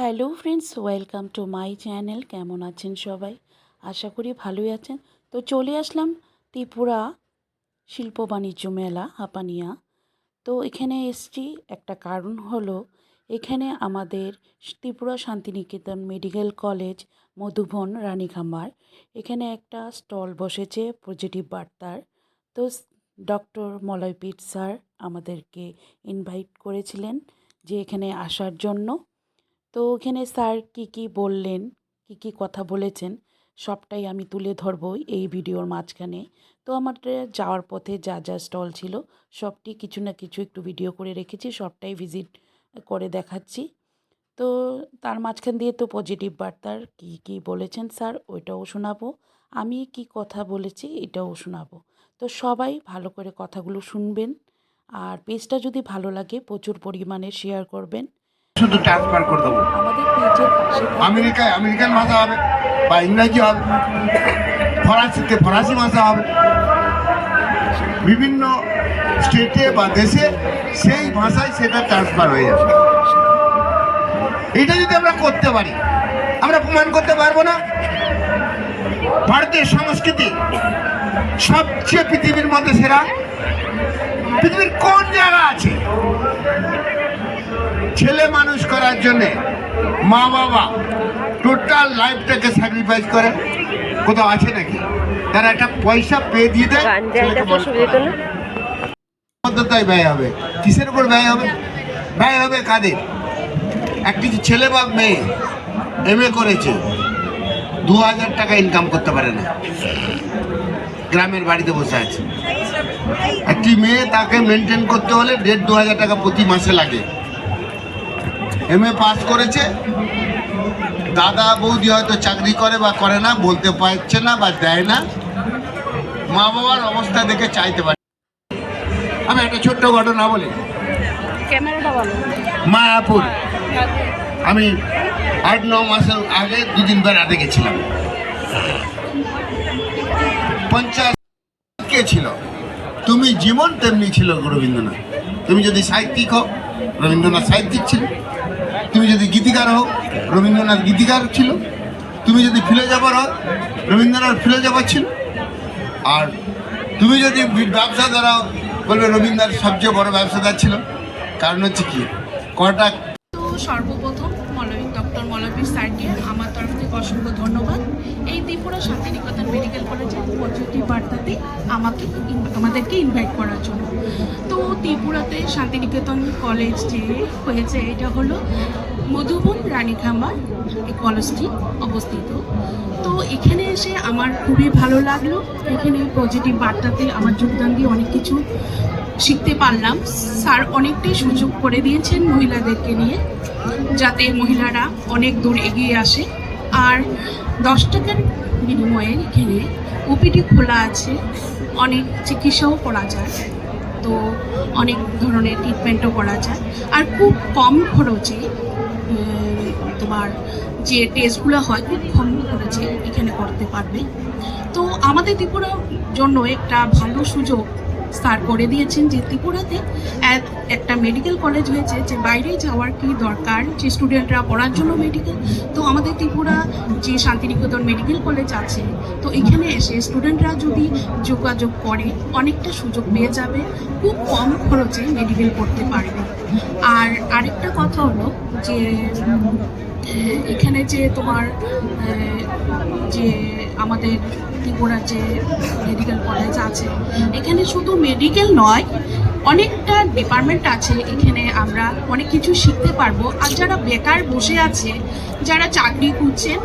Hello friends, welcome to my channel. কেমন আছেন সবাই? আশা করি ভালোই আছেন। তো চলে আসলাম ত্রিপুরা শিল্প বাণিজ্য মেলা হাপানিয়া তো এখানে এসছি, একটা কারণ হলো এখানে আমাদের ত্রিপুরা শান্তিনিকেতন মেডিকেল কলেজ মধুবন রানীখামার, এখানে একটা স্টল বসেছে পজিটিভ বার্তার। তো ডক্টর মলয়পীঠ স্যার আমাদেরকে ইনভাইট করেছিলেন যে এখানে আসার জন্য। তো ওখানে স্যার কী কী বললেন, কী কী কথা বলেছেন, সবটাই আমি তুলে ধরবো এই ভিডিওর মাঝখানে। তো আমার যাওয়ার পথে যা যা স্টল ছিল, সবটি কিছু না কিছু একটু ভিডিও করে রেখেছি, সবটাই ভিজিট করে দেখাচ্ছি। তো তার মাঝখান দিয়ে তো পজিটিভ বার্তার কী কী বলেছেন স্যার ওইটাও শোনাবো, আমি কি কথা বলেছি এটাও শোনাবো। তো সবাই ভালো করে কথাগুলো শুনবেন, আর পেজটা যদি ভালো লাগে প্রচুর পরিমাণে শেয়ার করবেন শুধু ট্রান্সফার করে দেবো। আমেরিকায় আমেরিকান ভাষা হবে বা ইংরাজি হবে ফরাসিতে ফরাসি ভাষা হবে। বিভিন্ন স্টেটে বা দেশে সেই ভাষায় সেটা ট্রান্সফার হয়ে যাবে। এটা যদি আমরা করতে পারি আমরা প্রমাণ করতে পারব না। ভারতের সংস্কৃতি সবচেয়ে পৃথিবীর মধ্যে সেরা। পৃথিবীর কোন জায়গা আছে? ছেলে মানুষ করার জন্যে মা বাবা টোটাল লাইফটাকে স্যাক্রিফাইস করে। কোথাও আছে নাকি? তারা একটা পয়সা পেয়ে দিয়ে দেয়। পদ্ধতায় ব্যয় হবে। কিসের উপর ব্যয় হবে? ব্যয় হবে কাদের? একটি ছেলে বা মেয়ে এম করেছে দু হাজার টাকা ইনকাম করতে পারে না। গ্রামের বাড়িতে বসে আছে। একটি মেয়ে তাকে মেনটেন করতে হলে দেড় দু হাজার টাকা প্রতি মাসে লাগে। এম এ পাস করেছে। দাদা বৌদি হয়তো চাকরি করে বা করে না বলতে পারছে না বা দেয় না। মা বাবার অবস্থা দেখে চাইতে পারে। আমি একটা ছোট্ট ঘটনা বলি। ভালো। মায়াপুর। আমি আট ন মাসের আগে দুদিন বেড়াতে গেছিলাম। পঞ্চাশ কে ছিল? তুমি জীবন তেমনি ছিল রবীন্দ্রনাথ তুমি যদি সাহিত্যিক হও রবীন্দ্রনাথ সাহিত্যিক ছিল তুমি যদি গীতিকার হও, রবীন্দ্রনাথ গীতিকার ছিল। তুমি যদি ফিলোজফার হও রবীন্দ্রনাথ ফিলোজফার ছিল। আর তুমি যদি ব্যবসা ধরাও বলবে রবীন্দ্রনাথ সবচেয়ে বড় ব্যবসাদার ছিল। কারণ হচ্ছে কি? কটা সর্বপ্রথম ডক্টর মলবীর স্যারকে আমার তরফ থেকে অসংখ্য ধন্যবাদ। এই ত্রিপুরা শান্তিনিকেতন মেডিকেল কলেজের পজিটিভ বার্তাতে আমাকে আমাদেরকে ইনভাইট করার জন্য। তো ত্রিপুরাতে শান্তিনিকেতন কলেজ যে হয়েছে, এটা হলো মধুবন রানীখামার এই কলেজটি অবস্থিত। তো এখানে এসে আমার খুবই ভালো লাগল। এখানে পজিটিভ বার্তাতে আমার যোগদান দিয়ে অনেক কিছু শিখতে পারলাম। স্যার অনেকটাই সুযোগ করে দিয়েছেন মহিলাদেরকে নিয়ে, যাতে মহিলারা অনেক দূর এগিয়ে আসে। আর দশ টাকার বিনিময়ে এখানে ওপিডি খোলা আছে। অনেক চিকিৎসাও করা যায়। তো অনেক ধরনের ট্রিটমেন্টও করা যায়। আর খুব কম খরচে তোমার যে টেস্টগুলো হয়, খুব কম খরচে এখানে করতে পারবে। তো আমাদের ত্রিপুরার জন্য একটা ভালো সুযোগ স্যার করে দিয়েছেন যে ত্রিপুরাতে এক- একটা মেডিকেল কলেজ হয়েছে যে বাইরে যাওয়ার কি দরকার, যে স্টুডেন্টরা পড়ার জন্য মেডিকেল তো আমাদের ত্রিপুরা যে শান্তিনিকেতন মেডিকেল কলেজ আছে, তো এখানে এসে স্টুডেন্টরা যদি যোগাযোগ করে, অনেকটা সুযোগ পেয়ে যাবে, খুব কম খরচে মেডিকেল করতে পারবে। আর আরেকটা কথা হলো যে এখানে যে তোমার যে আমাদের ত্রিপুরার যে মেডিকেল কলেজ আছে। এখানে শুধু মেডিকেল নয়, অনেকটা ডিপার্টমেন্ট আছে। এখানে আমরা অনেক কিছু শিখতে পারব। আর যারা বেকার বসে আছে, যারা চাকরি খুঁজছেন,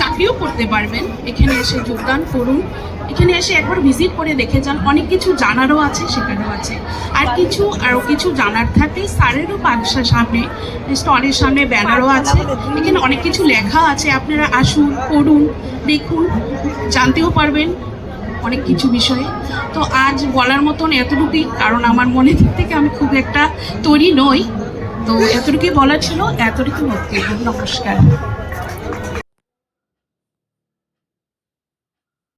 চাকরিও করতে পারবেন। এখানে এসে যোগদান করুন। এখানে এসে একবার ভিজিট করে দেখে যান। অনেক কিছু জানারও আছে, শেখারও আছে। আর কিছু, আরও কিছু জানার থাকে। স্যারেরও বাক্সার সামনে, স্টলের সামনে ব্যানারও আছে। এখানে অনেক কিছু লেখা আছে। আপনারা আসুন, পড়ুন, দেখুন, জানতেও পারবেন অনেক কিছু বিষয়ে। তো আজ বলার মতন এতটুকুই, কারণ আমার মনে থেকে আমি খুব একটা তৈরি নই। তো এতটুকুই বলা ছিল। এতটুকু নমস্কার।